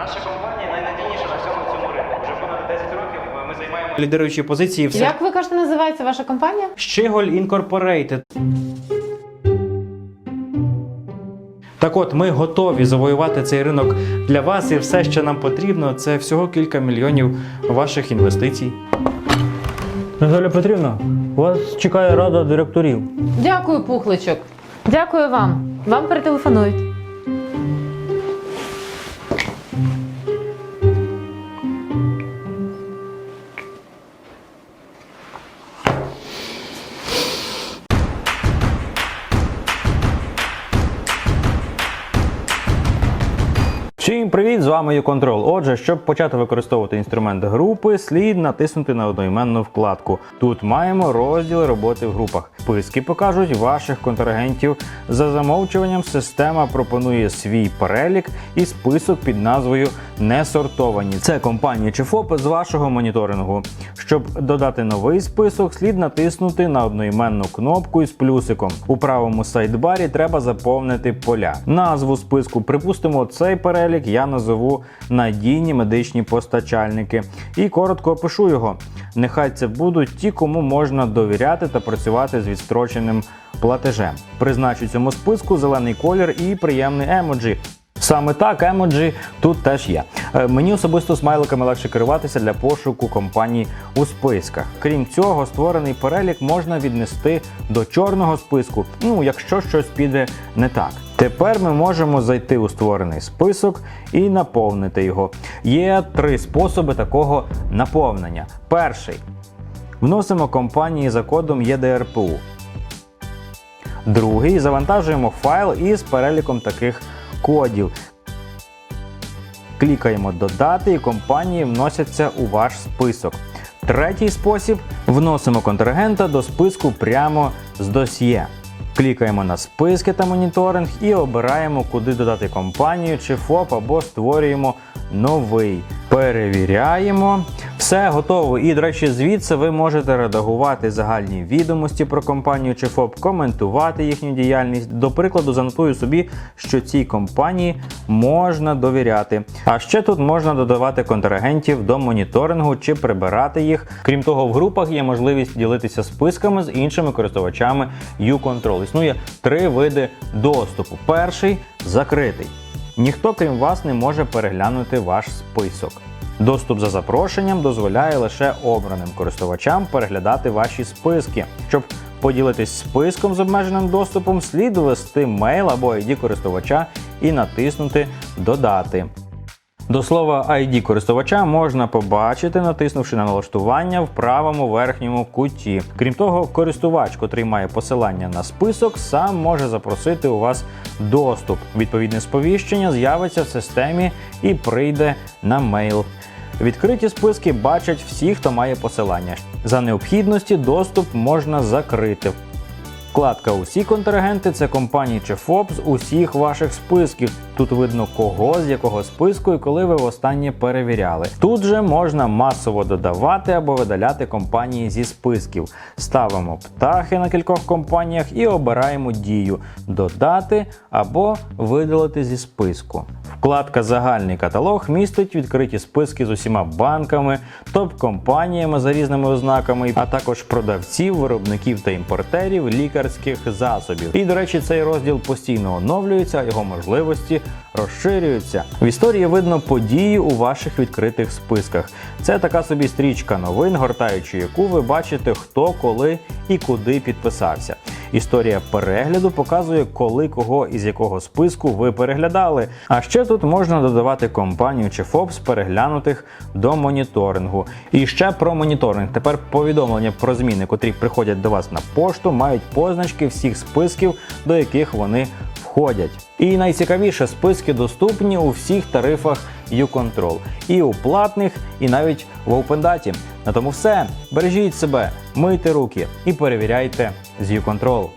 Наша компанія найнадійніша на всьому цьому ринку. Вже понад 10 років ми займаємо лідируючі позиції в Як ви кажете, називається ваша компанія? Щеголь Інкорпорейтед. Так от, ми готові завоювати цей ринок для вас, і все, що нам потрібно, це всього кілька мільйонів ваших інвестицій. Наталя Петрівна, вас чекає рада директорів. Дякую, пухличок. Дякую вам. Вам перетелефонують. Всім привіт! З вами YouControl. Отже, щоб почати використовувати інструмент групи, слід натиснути на одноіменну вкладку. Тут маємо розділ роботи в групах. Списки покажуть ваших контрагентів. За замовчуванням система пропонує свій перелік і список під назвою Не сортовані. Це компанії чи ФОПи з вашого моніторингу. Щоб додати новий список, слід натиснути на одноіменну кнопку із плюсиком. У правому сайдбарі треба заповнити поля. Назву списку, припустимо, цей перелік я назову надійні медичні постачальники і коротко опишу його. Нехай це будуть ті, кому можна довіряти та працювати з відстроченим платежем. Призначу цьому списку зелений колір і приємний емоджі. Саме так, емоджі тут теж є. Е, Мені особисто смайликами легше керуватися для пошуку компаній у списках. Крім цього, створений перелік можна віднести до чорного списку, ну якщо щось піде не так. Тепер ми можемо зайти у створений список і наповнити його. Є три способи такого наповнення. Перший вносимо компанії за кодом ЄДРПУ. Другий завантажуємо файл із переліком таких кодів. Клікаємо Додати і компанії вносяться у ваш список. Третій спосіб вносимо контрагента до списку прямо з досьє. Клікаємо на списки та моніторинг і обираємо, куди додати компанію чи ФОП або створюємо новий. Перевіряємо. Все готово. І, до речі, звідси ви можете редагувати загальні відомості про компанію чи ФОП, коментувати їхню діяльність. До прикладу, занотую собі, що цій компанії можна довіряти. А ще тут можна додавати контрагентів до моніторингу чи прибирати їх. Крім того, в групах є можливість ділитися списками з іншими користувачами U-Control. Існує три види доступу. Перший закритий. Ніхто, крім вас, не може переглянути ваш список. Доступ за запрошенням дозволяє лише обраним користувачам переглядати ваші списки. Щоб поділитись списком з обмеженим доступом, слід ввести мейл або ID користувача і натиснути Додати. До слова, ID користувача можна побачити, натиснувши на налаштування в правому верхньому куті. Крім того, користувач, котрий має посилання на список, сам може запросити у вас доступ. Відповідне сповіщення з'явиться в системі і прийде на мейл. Відкриті списки бачать всі, хто має посилання. За необхідності доступ можна закрити. Вкладка Усі контрагенти це компанії чи ФОП з усіх ваших списків. Тут видно кого з якого списку і коли ви востаннє перевіряли. Тут же можна масово додавати або видаляти компанії зі списків. Ставимо птахи на кількох компаніях і обираємо дію додати або видалити зі списку. Вкладка Загальний каталог містить відкриті списки з усіма банками, топ-компаніями за різними ознаками, а також продавців, виробників та імпортерів лікарських засобів. І, до речі, цей розділ постійно оновлюється, його можливості розширюються. В історії видно події у ваших відкритих списках. Це така собі стрічка новин, гортаючи яку ви бачите, хто, коли і куди підписався. Історія перегляду показує, коли кого із якого списку ви переглядали. А ще тут можна додавати компанію чи ФОП з переглянутих до моніторингу. І ще про моніторинг. Тепер повідомлення про зміни, котрі приходять до вас на пошту, мають позначки всіх списків, до яких вони входять. І найцікавіше, списки доступні у всіх тарифах U-Control. І у платних, і навіть в OpenData. На тому все. Бережіть себе, мийте руки і перевіряйте з U-Control.